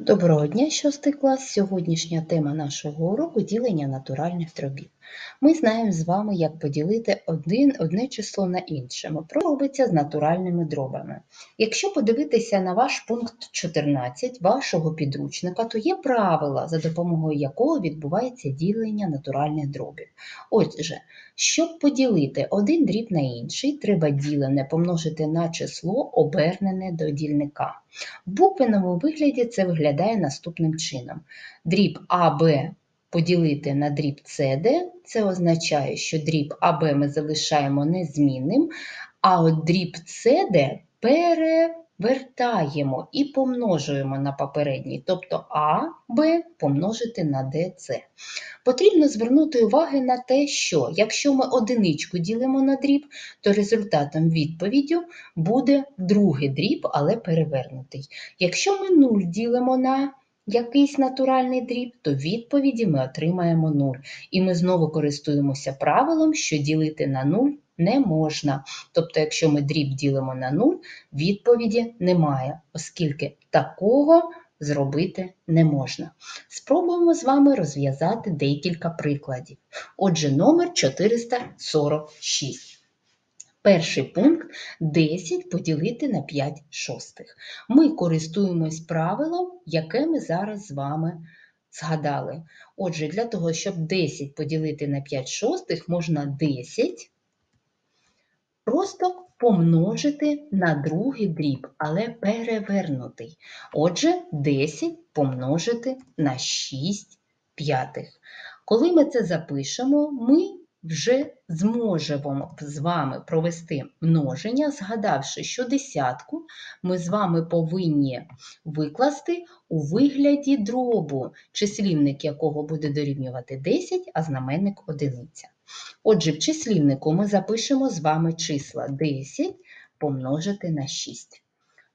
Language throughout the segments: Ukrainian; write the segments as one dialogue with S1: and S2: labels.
S1: Доброго дня, шостий клас! Сьогоднішня тема нашого уроку ділення натуральних дробів. Ми знаємо з вами, як поділити один, одне число на інше. Про робиться з натуральними дробами. Якщо подивитися на ваш пункт 14 вашого підручника, то є правила, за допомогою якого відбувається ділення натуральних дробів. Отже, щоб поділити один дріб на інший, треба ділене помножити на число, обернене до дільника. В буквеному вигляді це виглядає наступним чином. Дріб АБ поділити на дріб СД, це означає, що дріб АБ ми залишаємо незмінним, а от дріб СД перевертаємо і помножуємо на попередній, тобто А, Б помножити на ДЦ. Потрібно звернути увагу на те, що якщо ми одиничку ділимо на дріб, то результатом відповіддю буде другий дріб, але перевернутий. Якщо ми 0 ділимо на якийсь натуральний дріб, то відповіді ми отримаємо 0. І ми знову користуємося правилом, що ділити на 0 не можна. Тобто, якщо ми дріб ділимо на 0, відповіді немає, оскільки такого зробити не можна. Спробуємо з вами розв'язати декілька прикладів. Отже, номер 446. Перший пункт 10 поділити на 5 шостих. Ми користуємось правилом, яке ми зараз з вами згадали. Отже, для того, щоб 10 поділити на 5 шостих, можна 10 просто помножити на другий дріб, але перевернутий. Отже, 10 помножити на 6 п'ятих. Коли ми це запишемо, ми вже зможемо з вами провести множення, згадавши, що десятку ми з вами повинні викласти у вигляді дробу, числівник якого буде дорівнювати 10, а знаменник одиниця. Отже, в числівнику ми запишемо з вами числа 10 помножити на 6.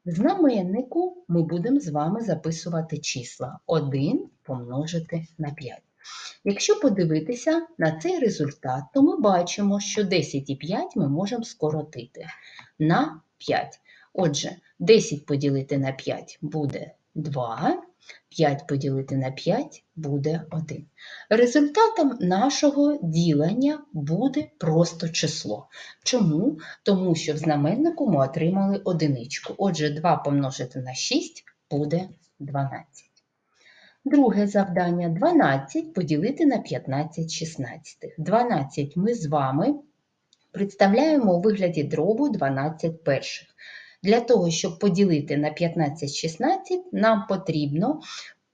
S1: В знаменнику ми будемо з вами записувати числа 1 помножити на 5. Якщо подивитися на цей результат, то ми бачимо, що 10 і 5 ми можемо скоротити на 5. Отже, 10 поділити на 5 буде 2, 5 поділити на 5 буде 1. Результатом нашого ділення буде просто число. Чому? Тому що в знаменнику ми отримали одиничку. Отже, 2 помножити на 6 буде 12. Друге завдання 12 поділити на 15 шістнадцятих. 12 ми з вами представляємо у вигляді дробу 12 перших. Для того, щоб поділити на 15 16, нам потрібно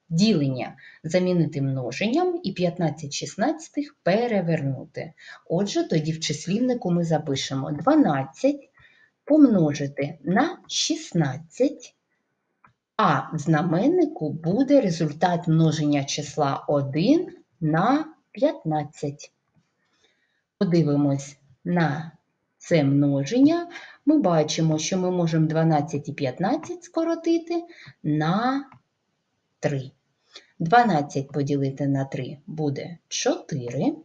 S1: ділення замінити множенням і 15 шістнадцятих перевернути. Отже, тоді в числівнику ми запишемо 12 помножити на 16 а в знаменнику буде результат множення числа 1 на 15. Подивимось на це множення. Ми бачимо, що ми можемо 12 і 15 скоротити на 3. 12 поділити на 3 буде 4,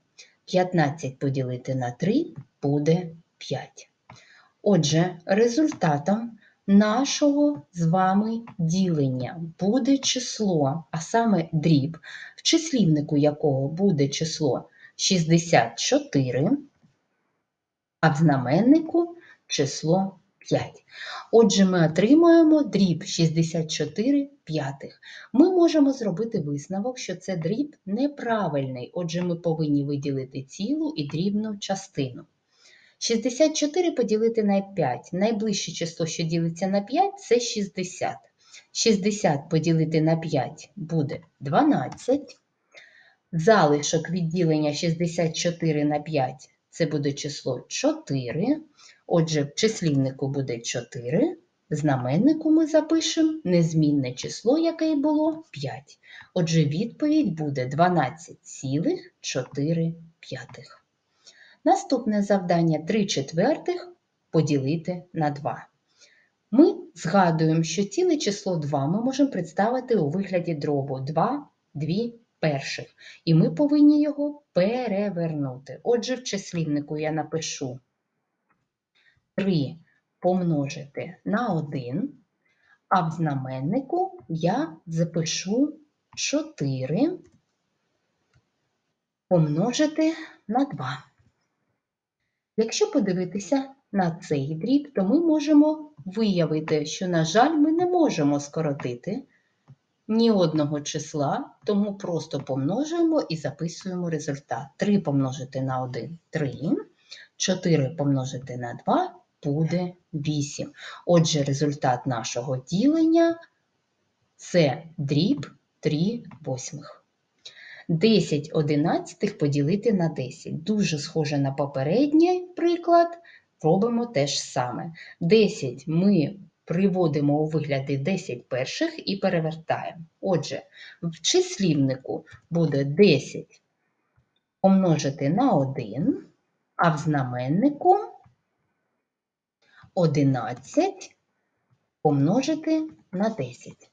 S1: 15 поділити на 3 буде 5. Отже, результатом нашого з вами ділення буде число, а саме дріб, в числівнику якого буде число 64, а в знаменнику число 5. Отже, ми отримуємо дріб 64 п'ятих. Ми можемо зробити висновок, що це дріб неправильний, отже, ми повинні виділити цілу і дрібну частину. 64 поділити на 5. Найближче число, що ділиться на 5, це 60. 60 поділити на 5 буде 12. Залишок відділення 64 на 5 це буде число 4. Отже, в числівнику буде 4. В знаменнику ми запишемо незмінне число, яке й було 5. Отже, відповідь буде 12,4. Наступне завдання 3 четвертих поділити на 2. Ми згадуємо, що ціле число 2 ми можемо представити у вигляді дробу 2, 2 перших. І ми повинні його перевернути. Отже, в числівнику я напишу 3 помножити на 1, а в знаменнику я запишу 4 помножити на 2. Якщо подивитися на цей дріб, то ми можемо виявити, що, на жаль, ми не можемо скоротити ні одного числа, тому просто помножуємо і записуємо результат. 3 помножити на 1 – 3, 4 помножити на 2 буде 8. Отже, результат нашого ділення – це дріб 3 восьмих. 10 одинадцятих поділити на 10. Дуже схоже на попередній приклад, робимо те ж саме. 10 ми приводимо у вигляді 10 перших і перевертаємо. Отже, в числівнику буде 10 помножити на 1, а в знаменнику 11 помножити на 10.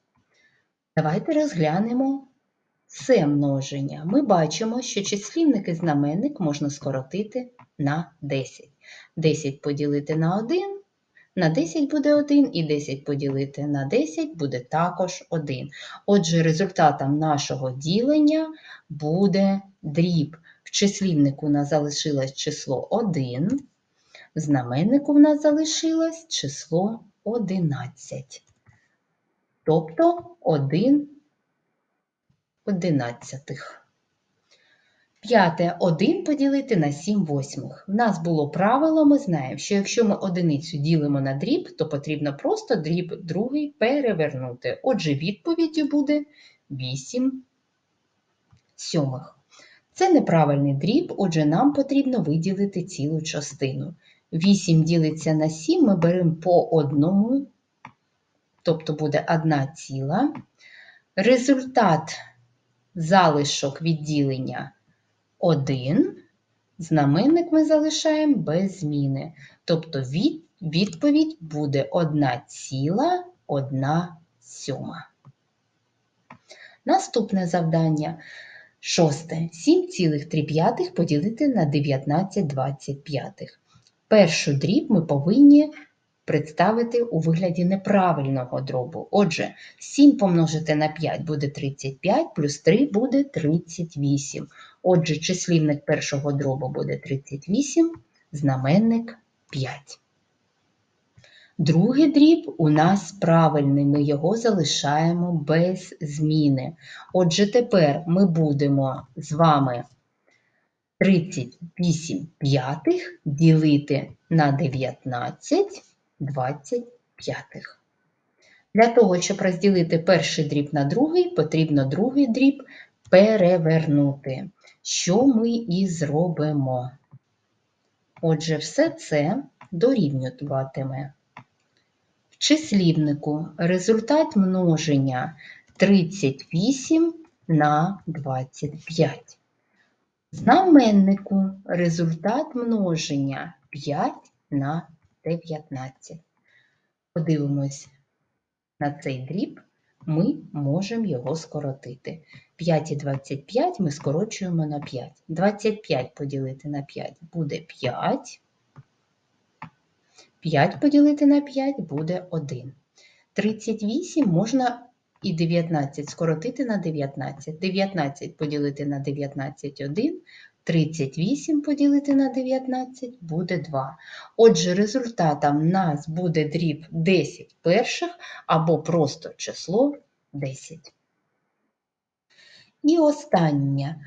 S1: Давайте розглянемо це множення. Ми бачимо, що числівник і знаменник можна скоротити на 10. 10 поділити на 1, на 10 буде 1, і 10 поділити на 10 буде також 1. Отже, результатом нашого ділення буде дріб. В числівнику у нас залишилось число 1, в знаменнику в нас залишилось число 11. Тобто 1 одинадцятих. П'яте 1 поділити на 7 восьмих. В нас було правило, ми знаємо, що якщо ми одиницю ділимо на дріб, то потрібно просто дріб другий перевернути. Отже, відповіддю буде 8 сьомих. Це неправильний дріб, отже, нам потрібно виділити цілу частину. 8 ділиться на 7, ми беремо по одному, тобто буде 1 ціла. Результат залишок відділення 1, знаменник ми залишаємо без зміни. Тобто від, відповідь буде 1,1 сьома. Наступне завдання. Шосте. 7,3 поділити на 19,25. Першу дріб ми повинні представити у вигляді неправильного дробу. Отже, 7 помножити на 5 буде 35, плюс 3 буде 38. Отже, числівник першого дробу буде 38, знаменник 5. Другий дріб у нас правильний, ми його залишаємо без зміни. Отже, тепер ми будемо з вами 38 п'ятих ділити на 19 25. Для того, щоб розділити перший дріб на другий, потрібно другий дріб перевернути, що ми і зробимо. Отже, все це дорівнюватиме. В числівнику результат множення 38 на 25. Знаменнику результат множення 5 на 19. Подивимось на цей дріб, ми можемо його скоротити. 5 і 25 ми скорочуємо на 5. 25 поділити на 5 буде 5. 5 поділити на 5 буде 1. 38 можна і 19 скоротити на 19. 19 поділити на 19 1, 38 поділити на 19 буде 2. Отже, результатом в нас буде дріб 10 перших або просто число 10. І останнє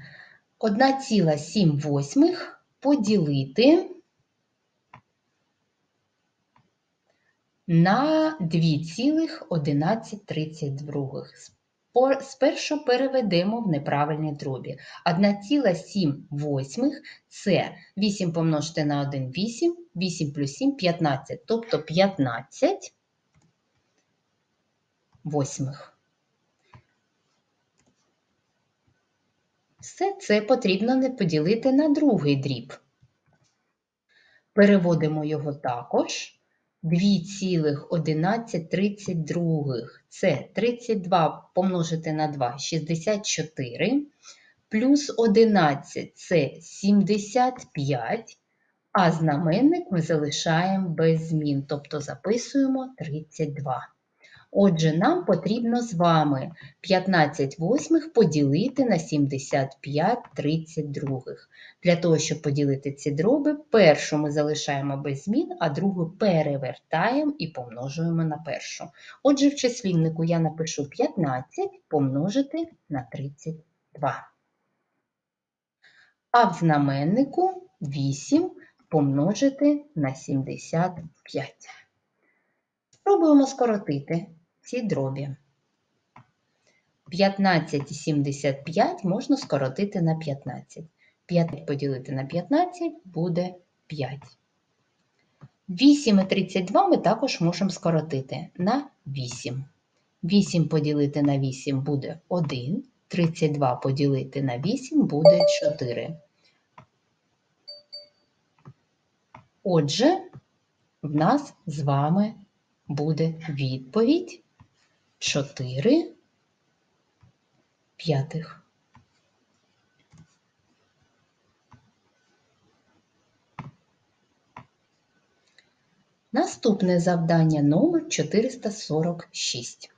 S1: 1,7 восьмих поділити на 2,1132. Спершу переведемо в неправильні дробі. 1,7 восьмих – це 8 помножити на 1 – 8, 8 плюс 7 – 15, тобто 15 восьмих. Все це потрібно не поділити на другий дріб. Переводимо його також 2,1132. Це 32 помножити на 2 64, плюс 11 це 75, а знаменник ми залишаємо без змін, тобто записуємо 32. Отже, нам потрібно з вами 15 восьмих поділити на 75 32. Для того, щоб поділити ці дроби, першу ми залишаємо без змін, а другу перевертаємо і помножуємо на першу. Отже, в числівнику я напишу 15 помножити на 32. А в знаменнику 8 помножити на 75. Спробуємо скоротити ці дробі. 15 і 75 можна скоротити на 15. 5 поділити на 15 буде 5. 8 і 32 ми також можемо скоротити на 8. 8 поділити на 8 буде 1. 32 поділити на 8 буде 4. Отже, в нас з вами буде відповідь 4 п'ятих. Наступне завдання номер 446.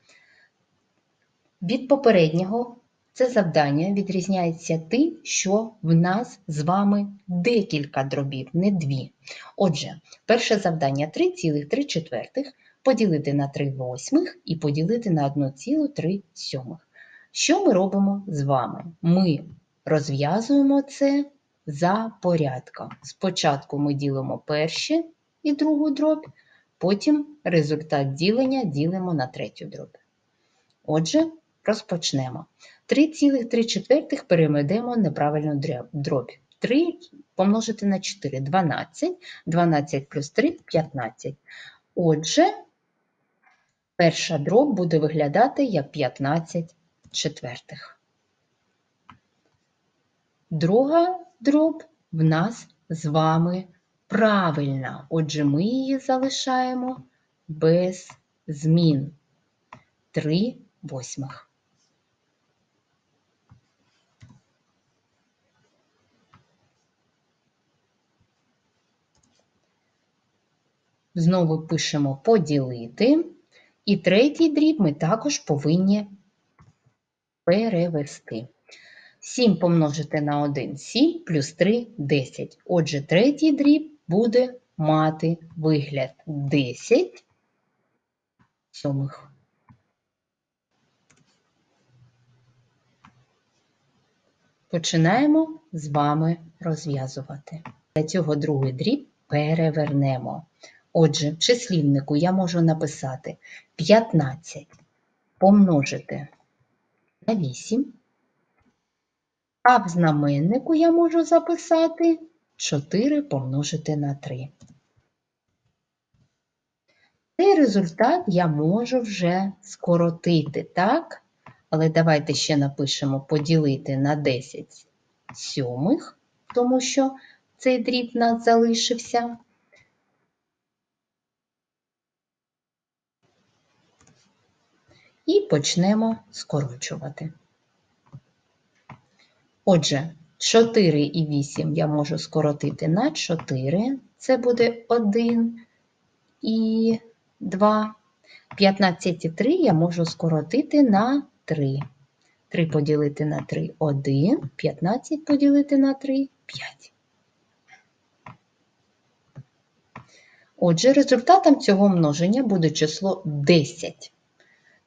S1: Від попереднього це завдання відрізняється тим, що в нас з вами декілька дробів, не дві. Отже, перше завдання 3,3 четвертих поділити на 3 восьмих і поділити на 1,3 сьомих. Що ми робимо з вами? Ми розв'язуємо це за порядком. Спочатку ми ділимо перші і другу дроб, потім результат ділення ділимо на третю дроб. Отже, розпочнемо. 3,3 четвертих переведемо неправильну дроб. 3 помножити на 4 12, 12 плюс 3 15. Отже, перша дроб буде виглядати як 15 четвертих. Друга дроб в нас з вами правильна. Отже, ми її залишаємо без змін. 3 восьмих. Знову пишемо поділити. І третій дріб ми також повинні перевести. 7 помножити на 1 7 плюс 3 10. Отже, третій дріб буде мати вигляд 10 сьомих. Починаємо з вами розв'язувати. Для цього другий дріб перевернемо. Отже, в числівнику я можу написати 15 помножити на 8, а в знаменнику я можу записати 4 помножити на 3. Цей результат я можу вже скоротити, так? Але давайте ще напишемо поділити на 10 сьомих, тому що цей дріб у нас залишився. І почнемо скорочувати. Отже, 4 і 8 я можу скоротити на 4, це буде 1 і 2. 15 і 3 я можу скоротити на 3. 3 поділити на 3 1, 15 поділити на 3 5. Отже, результатом цього множення буде число 10.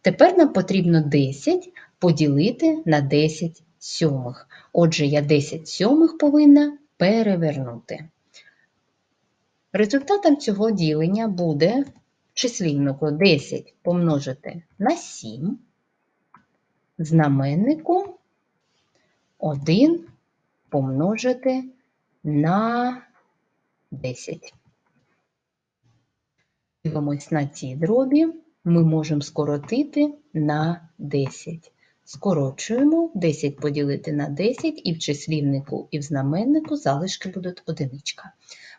S1: Тепер нам потрібно 10 поділити на 10 сьомих. Отже, я 10 сьомих повинна перевернути. Результатом цього ділення буде числівнику 10 помножити на 7, знаменнику 1 помножити на 10. Дивимось на ці дробі ми можемо скоротити на 10. Скорочуємо 10 поділити на 10, і в числівнику, і в знаменнику залишки будуть одиничка.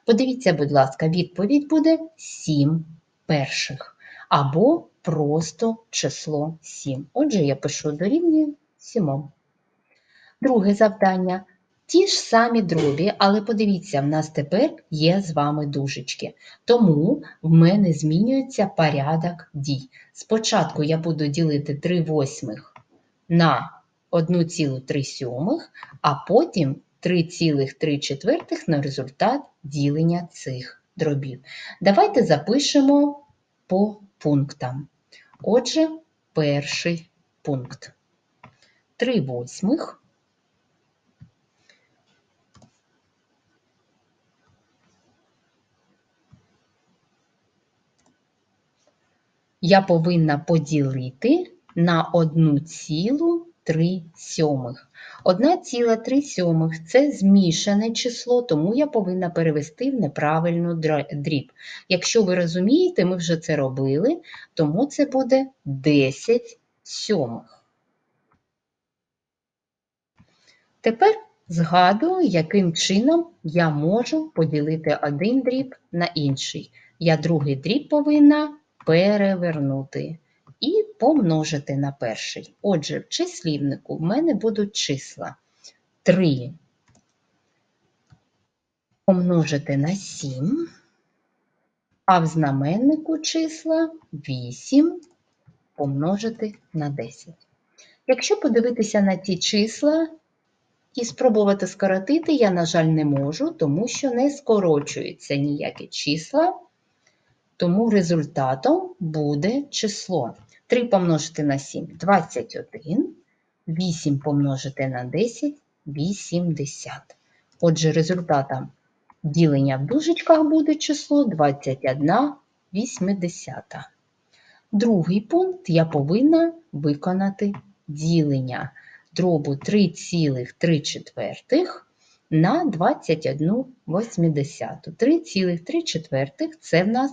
S1: Подивіться, будь ласка, відповідь буде 7 перших. Або просто число 7. Отже, я пишу дорівнює 7. Друге завдання. Ті ж самі дробі, але подивіться, в нас тепер є з вами дужечки. Тому в мене змінюється порядок дій. Спочатку я буду ділити 3 восьмих на 1,3 сьомих, а потім 3,3 четвертих на результат ділення цих дробів. Давайте запишемо по пунктам. Отже, перший пункт. 3 восьмих я повинна поділити на 1,3 сьомих. 1,3 сьомих – це змішане число, тому я повинна перевести в неправильну дріб. Якщо ви розумієте, ми вже це робили, тому це буде 10 сьомих. Тепер згадую, яким чином я можу поділити один дріб на інший. Я другий дріб повинна перевернути і помножити на перший. Отже, в числівнику в мене будуть числа 3 помножити на 7, а в знаменнику числа 8 помножити на 10. Якщо подивитися на ті числа і спробувати скоротити, я, на жаль, не можу, тому що не скорочуються ніякі числа. Тому результатом буде число 3 помножити на 7 – 21, 8 помножити на 10 – 80. Отже, результатом ділення в дужечках буде число 21 80. Другий пункт я повинна виконати ділення дробу 3,3 четвертих на 21 80. 3,3 четвертих – це в нас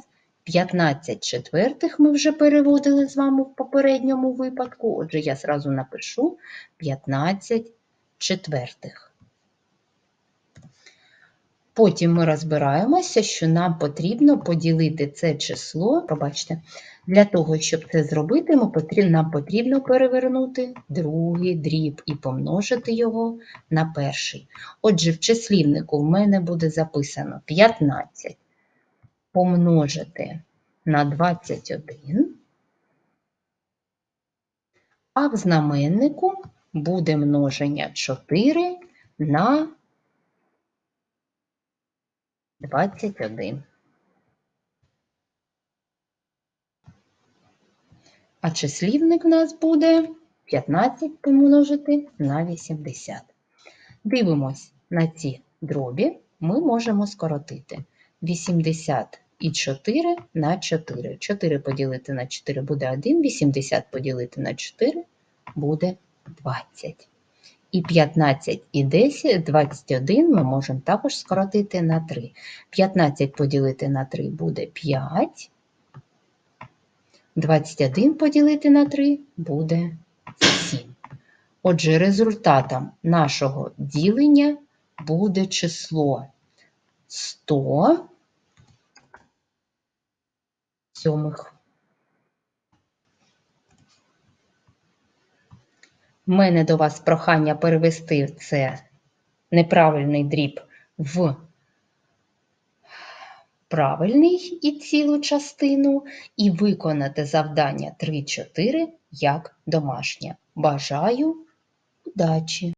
S1: 15 четвертих ми вже переводили з вами в попередньому випадку. Отже, я зразу напишу 15 четвертих. Потім ми розбираємося, що нам потрібно поділити це число, пробачте, для того, щоб це зробити, нам потрібно перевернути другий дріб і помножити його на перший. Отже, в числівнику в мене буде записано 15 помножити на 21, а в знаменнику буде множення 4 на 21. А числівник в нас буде 15 помножити на 80. Дивимось на ці дробі, ми можемо скоротити 80 і 4 на 4. 4 поділити на 4 буде 1, 80 поділити на 4 буде 20. І 15 і 10, 21 ми можемо також скоротити на 3. 15 поділити на 3 буде 5. 21 поділити на 3 буде 7. Отже, результатом нашого ділення буде число 100 сьомих. У мене до вас прохання перевести це неправильний дріб в правильний і цілу частину, і виконати завдання 3-4 як домашнє. Бажаю удачі!